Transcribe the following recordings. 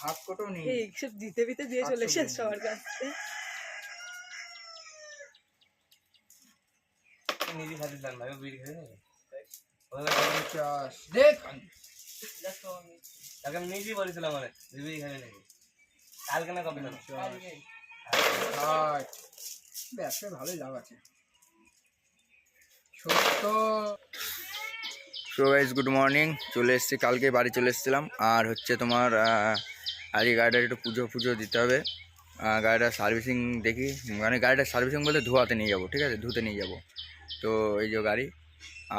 Half কোটাও নেই। এই সব দিতে দিতে দিয়ে চলে এসেছে সবার কাছে। নিজে খাতে দেন ভাই বিড়ি পঞ্চাশ দেখ তাকে আমি নিজেই বলেছিলাম মানে তুই বিড়ি খাবে নাকি। কালকে না কবে না ষাট ব্যবসায় ভালোই লাভ আছে। সো গাইজ গুড মর্নিং চলে এসেছি কালকে বাড়ি চলে এসেছিলাম। আর হচ্ছে তোমার আহ, আজকে গাড়িটার একটু পুজো পুজো দিতে হবে। গাড়িটা সার্ভিসিং দেখি। মানে গাড়িটা সার্ভিসিং বলতে ধোয়াতে নিয়ে যাব, ঠিক আছে? ধুতে নিয়ে যাব। তো এই যে গাড়ি।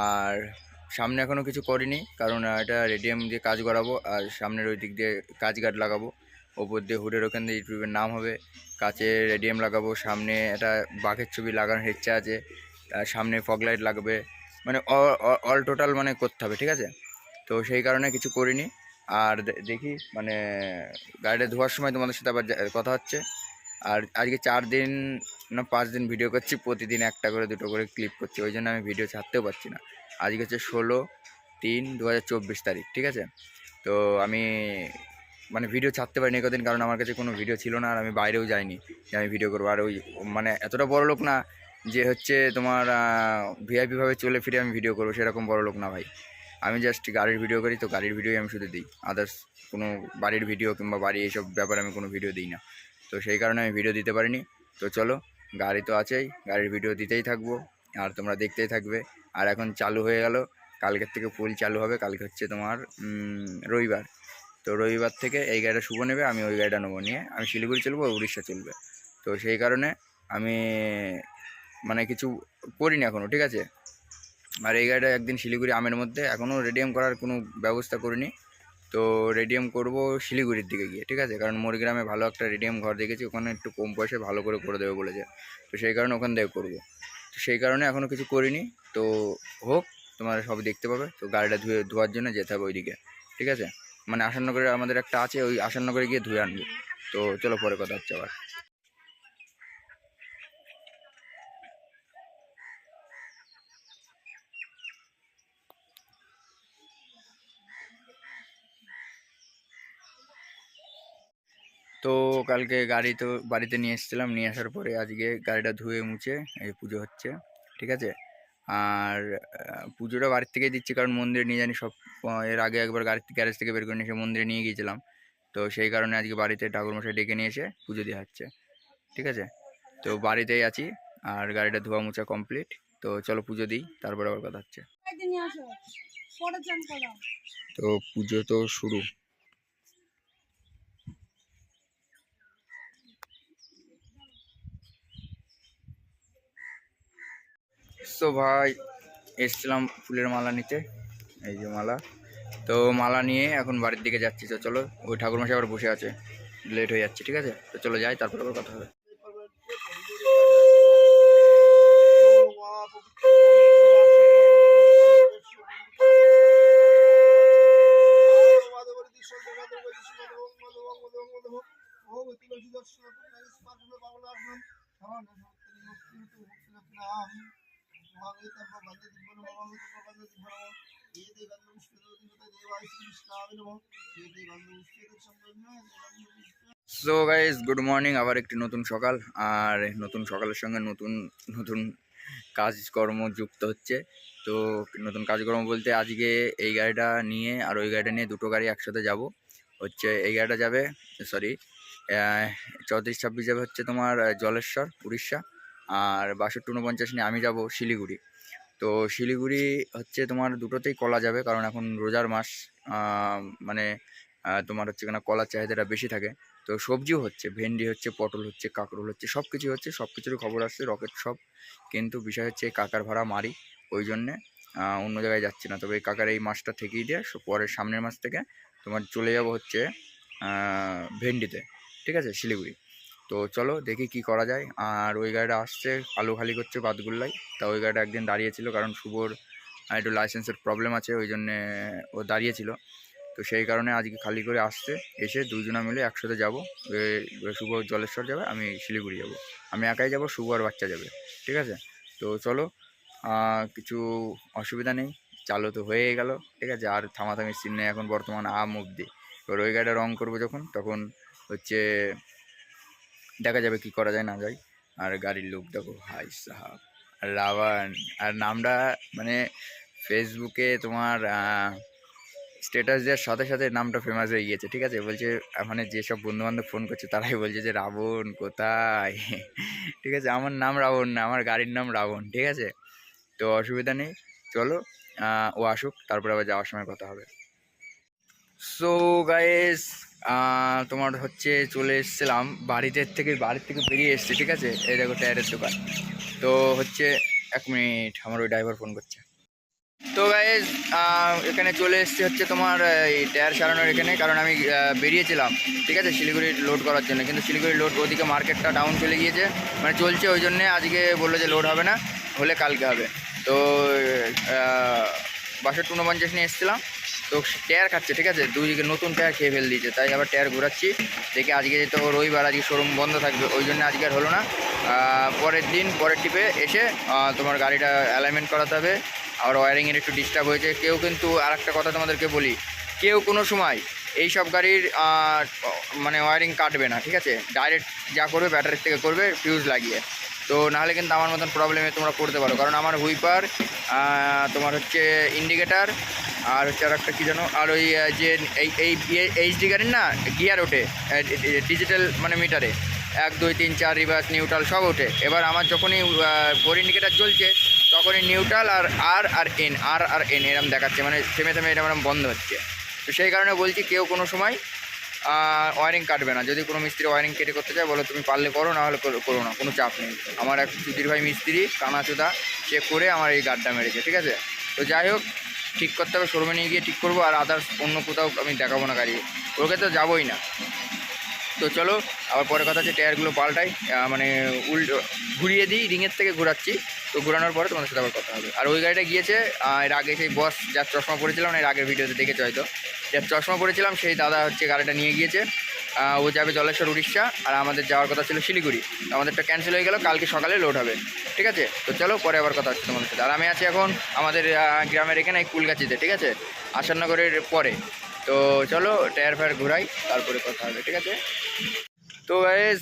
আর সামনে এখনও কিছু করিনি, কারণ এটা রেডিয়াম দিয়ে কাজ করাবো, আর সামনের ওই দিক দিয়ে কাজ গার্ড লাগাবো। ওপর দিয়ে হুডের ওখান দিয়ে ইউটিউবের নাম হবে। কাছে রেডিয়াম লাগাবো, সামনে একটা বাঘের ছবি লাগানোর ইচ্ছা আছে। সামনে ফগ লাইট লাগবে। মানে অল টোটাল মানে করতে হবে, ঠিক আছে? তো সেই কারণে কিছু করিনি। আর দেখি মানে গাড়িটা ধোয়ার সময় তোমাদের সাথে আবার কথা হচ্ছে। আর আজকে চার দিন না পাঁচ দিন ভিডিও করছি, প্রতিদিন একটা করে, দুটো করে ক্লিপ করছি, ওই জন্য আমি ভিডিও ছাড়তেও পারছি না। আজকে হচ্ছে ষোলো তিন দু তারিখ, ঠিক আছে? তো আমি মানে ভিডিও ছাড়তে পারিনি কদিন, কারণ আমার কাছে কোনো ভিডিও ছিল না, আর আমি বাইরেও যাইনি যে আমি ভিডিও করব। আর ওই মানে এতটা বড় লোক না যে হচ্ছে তোমার ভিআইপিভাবে চলে ফিরে আমি ভিডিও করব, সেরকম বড় লোক না ভাই। আমি জাস্ট গাড়ির ভিডিও করি, তো গাড়ির ভিডিওই আমি শুধু দিই। আদার্স কোনো বাড়ির ভিডিও কিংবা বাড়ি এইসব ব্যাপারে আমি কোনো ভিডিও দিই না। তো সেই কারণে আমি ভিডিও দিতে পারিনি। তো চলো, গাড়ি তো আছেই, গাড়ির ভিডিও দিতেই থাকব, আর তোমরা দেখতেই থাকবে। আর এখন চালু হয়ে গেল, কালকের থেকে ফুল চালু হবে, কালকে হচ্ছে তোমার রবিবার। তো রবিবার থেকে এই গাড়িটা শুভ নেবে, আমি ওই গাড়িটা নেব নিয়ে। আমি শিলিগুড়ি চলবো, উড়িষ্যা চলবে। তো সেই কারণে আমি মানে কিছু করিনি এখনও ঠিক আছে? আর এই গাড়িটা একদিন শিলিগুড়ি আমের মধ্যে, এখনও রেডিয়াম করার কোনো ব্যবস্থা করিনি। তো রেডিয়াম করব শিলিগুড়ির দিকে গিয়ে, ঠিক আছে? কারণ মোরগ্রামে ভালো একটা রেডিয়াম ঘর দেখেছি, ওখানে একটু কম পয়সায় ভালো করে করে দেবে বলেছে। তো সেই কারণে ওখান থেকে করব। তো সেই কারণে এখনও কিছু করিনি। তো হোক, তোমরা সব দেখতে পাবে। তো গাড়িটা ধুয়ে, ধোয়ার জন্য যেতে হবে ওইদিকে, ঠিক আছে? মানে আসাননগরে আমাদের একটা আছে, ওই আসাননগরে গিয়ে ধুয়ে আনব। তো চলো পরে কথা হচ্ছে আবার। তো কালকে গাড়ি তো বাড়িতে নিয়ে এসেছিলাম। নিয়ে আসার পরে আজকে গাড়িটা ধুয়ে মুছে এই পুজো হচ্ছে ঠিক আছে? আর পুজোটা বাড়ির থেকেই দিচ্ছি কারণ মন্দিরে নিয়ে জানি সব এর আগে একবার গাড়ি গ্যারেজ থেকে বের করে নিয়ে এসে মন্দিরে নিয়ে গিয়েছিলাম। তো সেই কারণে আজকে বাড়িতে ঠাকুরমশাই ডেকে নিয়ে এসে পুজো দেওয়া হচ্ছে ঠিক আছে? তো বাড়িতেই আছি আর গাড়িটা ধোয়া মোছা কমপ্লিট। তো চলো পুজো দিই তারপরে আবার কথা হচ্ছে। তো পুজো তো শুরু। সো ভাই, এসছিলাম ফুলের মালা নিতে, এই যে মালা। তো মালা নিয়ে এখন বাড়ির দিকে যাচ্ছি, তো চলো, ওই ঠাকুরমশাই আবার বসে আছে লেট হয়ে যাচ্ছে, ঠিক আছে? তো চলো যাই, তারপরে আবার কথা হবে। সো গাইজ গুড মর্নিং আবার একটি নতুন সকাল, আর নতুন সকালের সঙ্গে নতুন নতুন কাজকর্ম যুক্ত হচ্ছে। তো নতুন কাজকর্ম বলতে আজকে এই গাড়িটা নিয়ে আর ওই গাড়িটা নিয়ে দুটো গাড়ি একসাথে যাব। হচ্ছে এই গাড়িটা যাবে সরি চৌত্রিশ ছাব্বিশ যাবে হচ্ছে তোমার জলেশ্বর, উড়িষ্যা, আর বাষট্টি উনপঞ্চাশ নিয়ে আমি যাব শিলিগুড়ি। তো শিলিগুড়ি হচ্ছে তোমার দুটোতেই কলা যাবে, কারণ এখন রোজার মাস মানে তোমার হচ্ছে কেন কলার চাহিদাটা বেশি থাকে। তো সবজিও হচ্ছে, ভেন্ডি হচ্ছে, পটল হচ্ছে, কাঁকরোল হচ্ছে সব কিছু হচ্ছে সব কিছুরই খবর আসছে, রকেট সব। কিন্তু বিষয় হচ্ছে এই কাকার ভাড়া মারি, ওই জন্যে অন্য জায়গায় যাচ্ছি না। তবে এই কাকার এই মাসটা থেকেই দিয়ে পরের সামনের মাস থেকে তোমার চলে যাব হচ্ছে ভেন্ডিতে, ঠিক আছে, শিলিগুড়ি। তো চলো দেখি কি করা যায়। আর ওই গাড়িটা আসছে, আলু খালি করছে বাদগুল্লাই তা ওই গাড়িটা একদিন দাঁড়িয়েছিল কারণ শুভর একটু লাইসেন্সের প্রবলেম আছে, ওই জন্যে ও দাঁড়িয়েছিল। তো সেই কারণে আজকে খালি করে আসছে, এসে দুজনা মিলে একসাথে যাব। শুভ জলেশ্বর যাবে, আমি শিলিগুড়ি যাব। আমি একাই যাব, শুভ আর বাচ্চা যাবে, ঠিক আছে? তো চলো কিছু অসুবিধা নেই, চালু তো হয়ে গেল, ঠিক আছে? আর থামাথামি সিন নেই এখন বর্তমান আম অবধি। এবার ওই গাড়িটা রং করব যখন, তখন হচ্ছে দেখা যাবে কি করা যায়, না যায়। আর গাড়ির লুক দেখো, হাই সাহাব। রাবান, আর নামটা মানে ফেসবুকে তোমার স্ট্যাটাস দেওয়ার সাথে সাথে নামটা ফেমাস হয়ে গিয়েছে, ঠিক আছে? বলছে মানে যেসব বন্ধু বান্ধব ফোন করছে, তারাই বলছে যে, রাবণ, কোথায়? ঠিক আছে? আমার নাম রাবণ না, আমার গাড়ির নাম রাবণ, ঠিক আছে? তো অসুবিধা নেই, চলো ও আসুক, তারপরে আবার যাওয়ার সময় কথা হবে। সো গাইস তোমার হচ্ছে চলে এসেছিলাম, বাড়িতে থেকে, বাড়ির থেকে বেরিয়ে এসেছি, ঠিক আছে? এই দেখো টায়ারের দোকান। তো হচ্ছে এক মিনিট, আমার ওই ড্রাইভার ফোন করছে। তো গাইজ এখানে চলে এসেছি হচ্ছে তোমার, এই টায়ার সারানোর এখানে, কারণ আমি বেরিয়েছিলাম, ঠিক আছে? শিলিগুড়ি লোড করার জন্য। কিন্তু শিলিগুড়ি লোড ওদিকে মার্কেটটা ডাউন চলে গিয়েছে। মানে চলছে ওই জন্যে, আজকে বলল যে লোড হবে না, হলে কালকে হবে। তো বাসের উনপঞ্চাশ নিয়ে এসেছিলাম। তো টায়ার খাচ্ছে, ঠিক আছে? দুই দিকে নতুন টায়ার খেয়ে ফেল দিয়েছে, তাই আবার টায়ার ঘোরাচ্ছি। দেখে আজকে তো রবিবার, আজকে শোরুম বন্ধ থাকবে, ওই জন্য আজকে আর হলো না। পরের দিন, পরের টিপে এসে তোমার গাড়িটা অ্যালাইনমেন্ট করাতে হবে। আর ওয়ারিংয়ের একটু ডিস্টার্ব হয়েছে। কেউ কিন্তু আর একটা কথা তোমাদেরকে বলি, কেউ কোনো সময় এই সব গাড়ির মানে ওয়ারিং কাটবে না, ঠিক আছে? ডাইরেক্ট যা করবে ব্যাটারির থেকে করবে ফিউজ লাগিয়ে। তো নাহলে কিন্তু আমার মতন প্রবলেমে তোমরা পড়তে পারো। কারণ আমার হুইপার তোমার হচ্ছে ইন্ডিকেটার আর হচ্ছে আর একটা কী জানো আর ওই যে এই এই এইচডি গাড়ির না, গিয়ার ওঠে ডিজিটাল মানে মিটারে। এক, দুই, তিন, চার, রিভার্স, নিউট্রাল সব ওঠে। এবার আমার যখনই ফোর ইন্ডিকেটার চলছে তখনই neutral R R R N, R R N এরম দেখাচ্ছে মানে থেমে থেমে এরম এরম বন্ধ হচ্ছে। তো সেই কারণে বলছি কেউ কোনো সময় ওয়ারিং কাটবে না। যদি কোনো মিস্ত্রি ওয়ারিং কেটে করতে চায়, বলো তুমি পারলে করো, না হলে করো- না, কোনো চাপ নেই। আমার এক সুধীর ভাই মিস্ত্রি, কানাচুদা চেক করে আমার এই গাড্ডা মেরেছে, ঠিক আছে? তো যাই হোক ঠিক করতে হবে, শোরুমে নিয়ে গিয়ে ঠিক করব আর আদার্স অন্য কোথাও আমি দেখাবো না গাড়ি। ওকে তো যাবোই না। তো চলো, আবার পরে কথা হচ্ছে টায়ারগুলো পাল্টাই মানে উল্টো ঘুরিয়ে দিই, রিংয়ের থেকে ঘোরাচ্ছি। তো ঘোরানোর পরে তোমাদের সাথে আবার কথা হবে। আর ওই গাড়িটা গিয়েছে এর আগে সেই বস যার চশমা পরেছিলাম, এর আগের ভিডিওতে দেখেছ হয়তো। যার চশমা পরেছিলাম, সেই দাদা হচ্ছে গাড়িটা নিয়ে গিয়েছে। ও যাবে জলেশ্বর উড়িষ্যা, আর আমাদের যাওয়ার কথা ছিল শিলিগুড়ি। আমাদেরটা ক্যান্সেল হয়ে গেল, কালকে সকালে লোড হবে। ঠিক আছে? তো চলো, পরে আবার কথা হচ্ছে তোমাদের সাথে। আর আমি আছি এখন আমাদের গ্রামের এখানে কুলগাছিতে ঠিক আছে? আসাননগরের পরে। তো চলো টায়ার ফায়ার ঘুরাই, তারপরে কথা হবে, ঠিক আছে? তো গাইজ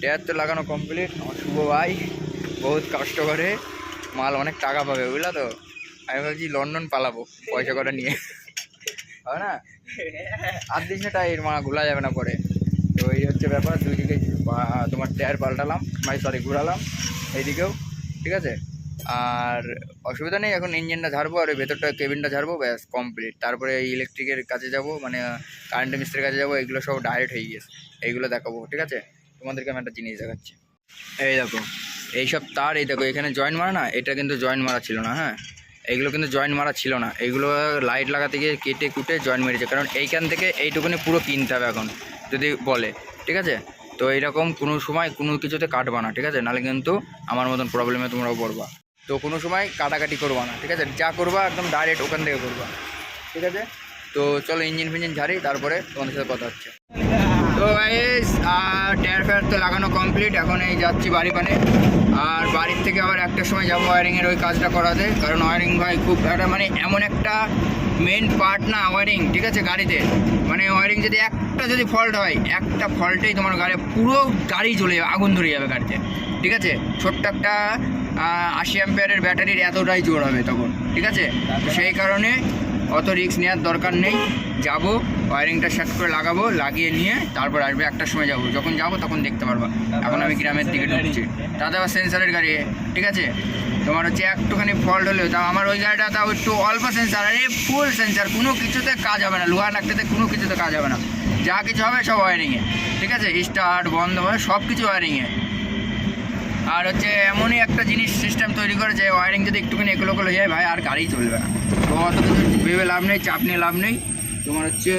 টায়ার তো লাগানো কমপ্লিট আমার শুভ ভাই বহুত কষ্ট করে। মাল অনেক টাকা পাবে, বুঝলা তো? আমি ভাবছি লন্ডন পালাবো, পয়সা কটা নিয়ে। হবে না? আর দিস না টায়ার মা ঘোলা যাবে না পরে। তো এই হচ্ছে ব্যাপার দুই দিকে তোমার টায়ার পাল্টালাম মানে সরি ঘোরালাম এইদিকেও ঠিক আছে? আর অসুবিধা নেই এখন ইঞ্জিনটা ঝাড়বো আর ভেতরটা কেবিনটা ঝাড়বো ব্যাস কমপ্লিট তারপরে এই ইলেকট্রিকের কাছে যাব মানে কারেন্টের মিস্ত্রির কাছে যাব এগুলো সব ডাইরেক্ট হয়ে গিয়েছে। এইগুলো দেখাবো ঠিক আছে? তোমাদেরকে আমি একটা জিনিস দেখাচ্ছি। এই দেখো এইসব তার এই দেখো এখানে জয়েন্ট মারা না এটা কিন্তু জয়েন্ট মারা ছিল না হ্যাঁ? এইগুলো কিন্তু জয়েন্ট মারা ছিল না। এইগুলো লাইট লাগাতে গিয়ে কেটে কুটে জয়েন্ট মেরেছে। কারণ এইখান থেকে এইটুকুনি পুরো কিনতে হবে এখন, যদি বলে। ঠিক আছে? তো এইরকম কোনো সময় কোনো কিছুতে কাটবা না, ঠিক আছে? নাহলে কিন্তু আমার মতন প্রবলেমে তোমরাও পড়বা। তো কোনো সময় কাটাকাটি করবা না, ঠিক আছে? যা করবা একদম ডাইরেক্ট ওখান থেকে করবা। ঠিক আছে? তো চলো ইঞ্জিন ফিঞ্জিন ঝাড়ি, তারপরে তোমাদের সাথে কথা হচ্ছে। তো গাইস আর টায়ার ফায়ার তো লাগানো কমপ্লিট এখন এই যাচ্ছি বাড়ি পানে আর বাড়ির থেকে আবার একটা সময় যাব ওয়ারিংয়ের ওই কাজটা করাতে। কারণ ওয়ারিং ভাই খুব একটা মানে এমন একটা মেন পার্ট না ওয়ারিং ঠিক আছে, গাড়িতে। মানে ওয়ারিং যদি একটা যদি ফল্ট হয়, একটা ফল্টেই তোমার গাড়ি, পুরো গাড়ি জ্বলে যাবে, আগুন ধরে যাবে গাড়িতে। ঠিক আছে? ছোট্ট একটা আশি অ্যাম্পিয়ারের ব্যাটারির এতটাই জোর হবে তখন। ঠিক আছে? সেই কারণে অত রিস্ক নেওয়ার দরকার নেই। যাব ওয়ারিংটা সেট করে লাগাবো, লাগিয়ে নিয়ে তারপর আসবে একটার সময় যাব। যখন যাব তখন দেখতে পারবা। এখন আমি গ্রামের দিকে ঢুকছি। তাতে আবার সেন্সারের গাড়ি। ঠিক আছে? তোমার হচ্ছে একটুখানি ফল্ট হলেও তাও আমার ওই গাড়িটা তাও একটু অল্প সেন্সার আরে ফুল সেন্সার কোনো কিছুতে কাজ হবে না। লোহা লাগতে কোনো কিছুতে কাজ হবে না। যা কিছু হবে সব ওয়ারিংয়ে ঠিক আছে? স্টার্ট বন্ধ হবে সব কিছু ওয়ারিংয়ে আর হচ্ছে এমনই একটা জিনিস সিস্টেম তৈরি করে যে ওয়ারিং যদি একটুখানি এগুলো হয়ে যায়, ভাই, আর গাড়ি চলবে না। তো অত কিছু ভেবে লাভ নেই, চাপ নিয়ে লাভ নেই। তোমার হচ্ছে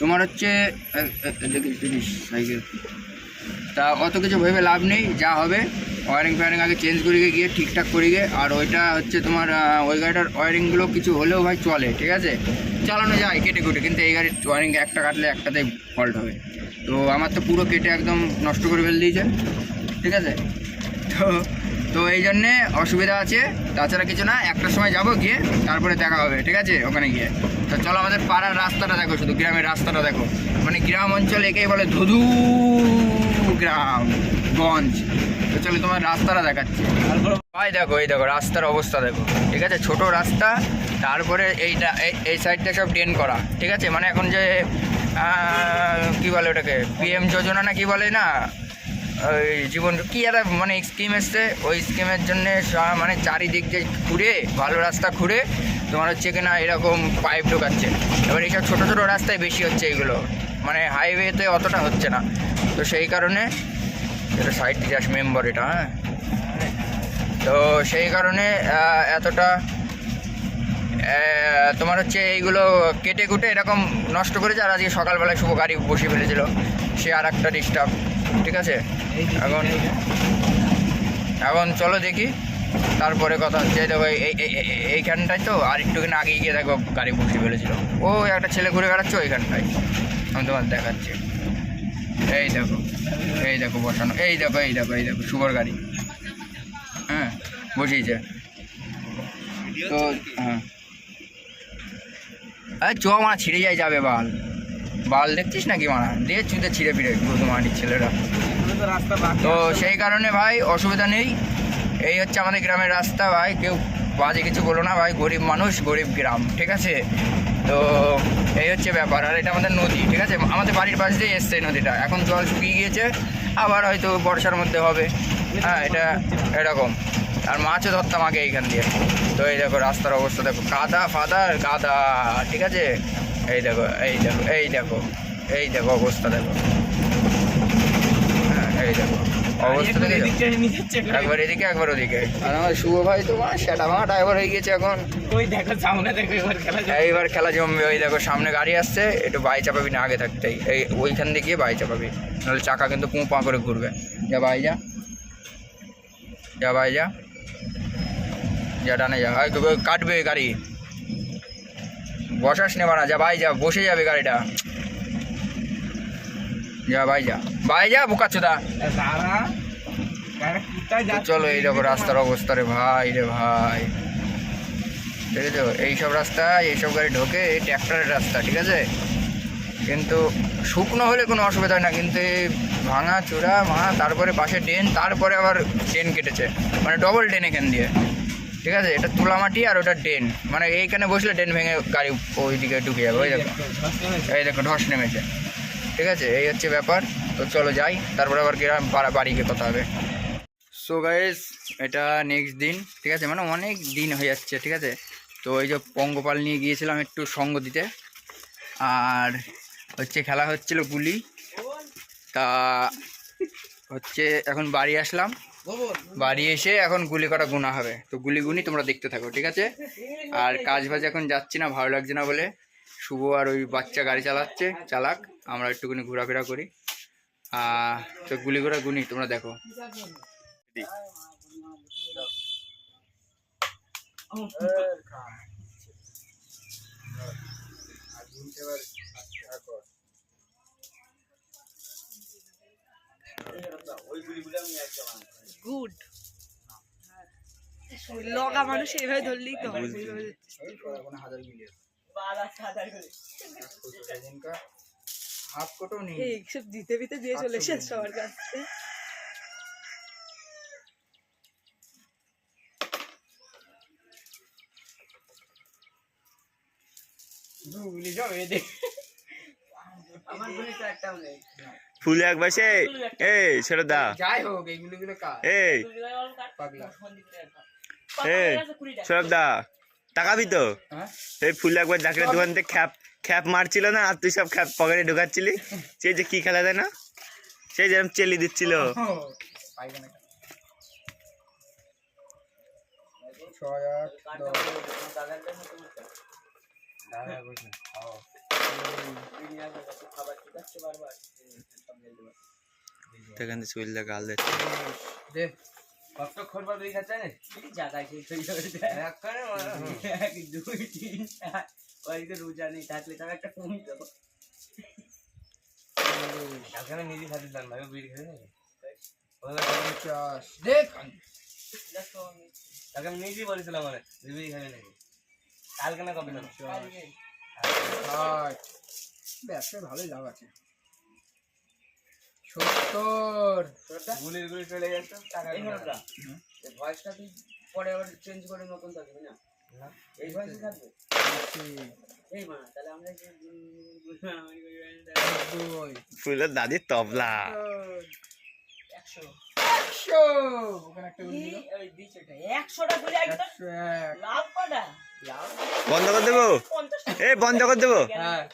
তোমার হচ্ছে সাইকেল। তা অত কিছু ভেবে লাভ নেই, যা হবে। ওয়ারিং ফোয়ারিং আগে চেঞ্জ করে গিয়ে ঠিকঠাক করে গিয়ে, আর ওইটা হচ্ছে তোমার ওই গাড়িটার ওয়ারিংগুলো কিছু হলেও ভাই চলে, ঠিক আছে? চালানো যায় কেটে কুটে, কিন্তু এই গাড়ির ওয়ারিং একটা কাটলে একটাতেই ফল্ট হবে। তো আমার তো পুরো কেটে একদম নষ্ট করে ফেল দিয়েছে, ঠিক আছে? তো তো এই জন্যে অসুবিধা আছে। তাছাড়া কিছু না, একটার সময় যাব গিয়ে, তারপরে দেখা হবে, ঠিক আছে? ওখানে গিয়ে। তো চলো আমাদের পাড়ার রাস্তাটা দেখো, শুধু গ্রামের রাস্তাটা দেখো। মানে গ্রাম অঞ্চল একেই বলে ধুধু। গ্রাম, গঞ্জ। তো চলো তোমার রাস্তাটা দেখাচ্ছি। ভাই দেখো, এই দেখো, রাস্তার অবস্থা দেখো। ঠিক আছে? ছোট রাস্তা, তারপরে এইটা, এই- সাইডটা সব ড্রেন করা। ঠিক আছে? মানে এখন যে কি বলে ওটাকে? পিএম যোজনা না কি বলে না? ওই জীবন, কি একটা মানে স্কিম এসছে। ওই স্কিমের জন্য মানে চারিদিক যে ঘুরে, ভালো রাস্তা ঘুরে, তোমার হচ্ছে কিনা এরকম পাইপ ঢোকাচ্ছে। এবার এইসব ছোটো ছোটো রাস্তায় বেশি হচ্ছে এগুলো। মানে হাইওয়েতে অতটা হচ্ছে না। তো সেই কারণে এটা সাইড দিয়ে মেম্বার এটা হ্যাঁ? তো সেই কারণে এতটা তোমার হচ্ছে এইগুলো কেটে কুটে এরকম নষ্ট করেছে আর আজকে সকালবেলায় শুভ গাড়ি বসে ফেলেছিল সে আর একটা ডিস্টার্ব ঠিক আছে? এখন এখন চলো দেখি তারপরে কথা হচ্ছে দেখো এই- এই- এই- এই- এইখানটায় তো আর একটুখানি আগে গিয়ে দেখো গাড়ি বসে ফেলেছিল। ও একটা ছেলে ঘুরে বেড়াচ্ছে ওইখানটায় আমি তোমার দেখাচ্ছি। এই দেখো এই দেখো বসানো, এই দেখো এই দেখো এই দেখো শুভর গাড়ি। হ্যাঁ বসিয়েছে। তো হ্যাঁ। আরে চ, মারা, ছিঁড়ে যায়, যাবে বাল। বাল দেখছিস নাকি, মারা? দিয়ে চুতে ছিঁড়ে ফিরে গুরুমানির ছেলেরা। তো সেই কারণে ভাই, অসুবিধা নেই। এই হচ্ছে আমাদের গ্রামের রাস্তা, ভাই। কেউ বাজে কিছু বলো না, ভাই। গরিব মানুষ, গরিব গ্রাম, ঠিক আছে? তো এই হচ্ছে ব্যাপার। আর এটা আমাদের নদী, ঠিক আছে? আমাদের বাড়ির পাশ দিয়ে এসছে নদীটা। এখন জল শুকিয়ে গিয়েছে, আবার হয়তো বর্ষার মধ্যে হবে। হ্যাঁ এটা এরকম। আর মাছও ধরতাম আগে এইখান দিয়ে। তো এই দেখো রাস্তার অবস্থা, দেখো কাদা ফাদার কাদা ঠিক আছে? এই দেখো এই দেখো এই দেখো এই দেখো অবস্থা, দেখো। হ্যাঁ এই দেখো। অবস্থা একবার এদিকে একবার ওদিকে। আর আমার শুভ ভাই তো মা সেটা ভাঙা ড্রাইভার হয়ে গেছে এখন। ওই দেখো সামনে দেখো এবার খেলা এইবার খেলা জমবে ওই দেখো সামনে গাড়ি আসছে একটু বাই চাপাবি না আগে থাকতেই। এই ওইখান দিয়ে গিয়ে বাই চাপাবি। নাহলে চাকা কিন্তু পুঁ পাঁ করে ঘুরবে। যা বাই যা। যা বাই যা। যা ডানে যা। কাটবে গাড়ি। বসাস নেবা না যা বাই যা বসে যাবে গাড়িটা। যা বাই যা। বাই যা তো যাচ্ছে চলো এই দেখো রাস্তার অবস্থা রে ভাই রে ভাই। দেখেছ এইসব রাস্তা এইসব গাড়ি ঢোকে এই ট্র্যাক্টরের রাস্তা ঠিক আছে? কিন্তু শুকনো হলে কোনো অসুবিধা হয় না কিন্তু এই ভাঙা চূড়া মা তারপরে পাশে ড্রেন তারপরে আবার ড্রেন কেটেছে। মানে ডবল ড্রেন এখান দিয়ে। ঠিক আছে? এটা তুলা মাটি আর ওটা ড্রেন। মানে এইখানে বসলে ড্রেন ভেঙে গাড়ি ওই দিকে ঢুকে যাবে ওই দেখো। এই দেখো ধস নেমেছে। ঠিক আছে? এই হচ্ছে ব্যাপার। তো চলো যাই, তারপরে আবার গ্রাম বাড়ি গিয়ে কথা হবে। সো গাইস এটা নেক্সট দিন, ঠিক আছে? মানে অনেক দিন হয়ে যাচ্ছে, ঠিক আছে? তো এই যে পঙ্গপাল নিয়ে গিয়েছিলাম একটু সঙ্গ দিতে। আর হচ্ছে খেলা হচ্ছিল গুলি। তা হচ্ছে এখন বাড়ি আসলাম। বাড়ি এসে এখন গুলি করা গুণা হবে। তো গুলি গুনি তোমরা দেখতে থাকো, ঠিক আছে? আর কাজ বাজ এখন যাচ্ছি না, ভালো লাগছে না বলে। শুভ আর ওই বাচ্চা গাড়ি চালাচ্ছে চালাক। আমরা একটুখানি ঘোরাফেরা করি। আহ, তো গুলি করা গুনি তোমরা দেখো। গুড লগা মানুষ এইভাবে ধরলেই তো হয়। হাফ কোটো নেই। এই দিতে দিতে দিয়ে চলে সবার কাছে। গুলি যাবে দেখ। আমার গুলি তো একটাও নেই। ফুল এক বাসে এই ছেড়ে দা। যাই হোক এইগুলো এই। পাগলা। এই দা। তাকাবি তো। হ্যাঁ? এই ফুল একবার জাকিরের দোকান থেকে খ্যাপ খ্যাপ মারছিল না আর তুই সব খ্যাপ পকেটে ঢুকাচ্ছিলি। সেই যে কি খেলা দেয় না? সেই যেরকম চেলি দিচ্ছিল। সেখান থেকে চুলটা গাল দিচ্ছে দে কত খরবা দুই খাচ্ছে না জায়গায় সেই এক দুই তিন চার। ওইদিকে রোজা নেই থাকলে তার একটা কম দেবো। এখানে নিজে খাতে দান ভাই বিড়ি খেয়ে নেই পঞ্চাশ দেখ তাকে আমি নিজেই বলেছিলাম মানে বিড়ি খাবে নাকি? কালকে না কবে না? ষাট ব্যবসায় ভালোই লাভ আছে। সত্তর। গুলির গুলি চলে টাকা ভয়েসটা তুই পরে আবার চেঞ্জ করে নতুন থাকবি না? এই ভয়েসই থাকবে? আশি, এই মা তাহলে আমরা যে নব্বই। ফুলের দাদির তবলা। একশো। ওখানে একটা বন্ধ করে দেবো? এই বন্ধ করে দেবো? হ্যাঁ।